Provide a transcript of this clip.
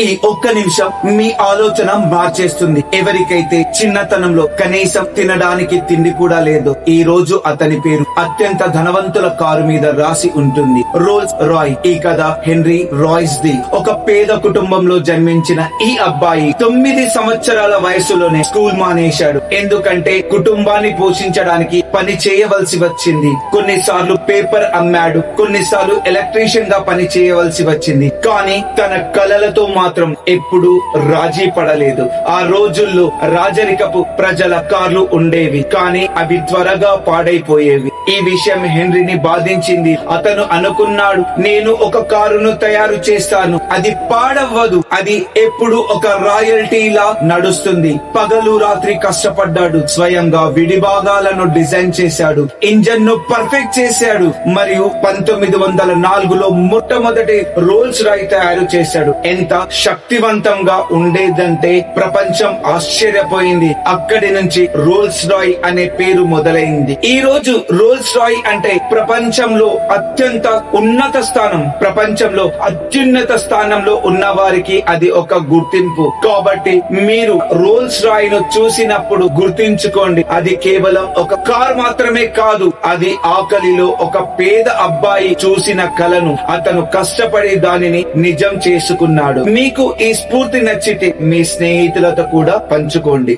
ఈ ఒక్క నిమిషం మీ ఆలోచన మార్చేస్తుంది. ఎవరికైతే చిన్నతనంలో కనీసం తినడానికి తిండి కూడా లేదు ఈ రోజు అతని పేరు అత్యంత ధనవంతుల కారు మీద రాసి ఉంటుంది. Rolls Royce. ఈ కథ హెన్రీ రాయ్స్ ది ఒక పేద కుటుంబంలో జన్మించిన ఈ అబ్బాయి తొమ్మిది సంవత్సరాల వయసులోనే స్కూల్ మానేశాడు. ఎందుకంటే కుటుంబాన్ని పోషించడానికి పని చేయవలసి వచ్చింది. కొన్నిసార్లు పేపర్ అమ్మాడు కొన్నిసార్లు ఎలక్ట్రీషియన్గా పని చేయవలసి వచ్చింది. కానీ తన కలలతో మాత్రం ఎప్పుడు రాజీ పడలేదు. ఆ రోజుల్లో రాజరికపు ప్రజల కార్లు ఉండేవి కానీ అవి త్వరగా పాడైపోయేవి. ఈ విషయం హెన్రీని బాధించింది. అతను అనుకున్నాడు నేను ఒక కారును తయారు చేస్తాను. అది పాడవ్వదు. అది ఎప్పుడు ఒక రాయల్టీలా నడుస్తుంది. పగలు రాత్రి కష్టపడ్డాడు. స్వయంగా విడిభాగాలను డిజైన్ చేశాడు. ఇంజన్ను పర్ఫెక్ట్ చేశాడు. మరియు పంతొమ్మిది వందల నాలుగులో మొట్టమొదటి రోల్స్ రాయ్ తయారు చేశాడు. ఎంత శక్తివంతంగా ఉండేదంటే ప్రపంచం ఆశ్చర్యపోయింది. అక్కడి నుంచి రోల్స్ రాయ్ అనే పేరు మొదలైంది. ఈ రోజు రోల్స్ రాయ్ అంటే ప్రపంచంలో అత్యంత ఉన్నత స్థానం ప్రపంచంలో అత్యున్నత స్థానంలో ఉన్న వారికి అది ఒక గుర్తింపు. కాబట్టి మీరు రోల్స్ రాయ్ను చూసినప్పుడు గుర్తించుకోండి. అది కేవలం ఒక కార్ మాత్రమే కాదు అది ఆకలిలో ఒక పేద అబ్బాయి చూసిన కలను. అతను కష్టపడి దానిని నిజం చేసుకున్నాడు. మీకు ఈ స్ఫూర్తి నచ్చితే మీ స్నేహితులతో కూడా పంచుకోండి.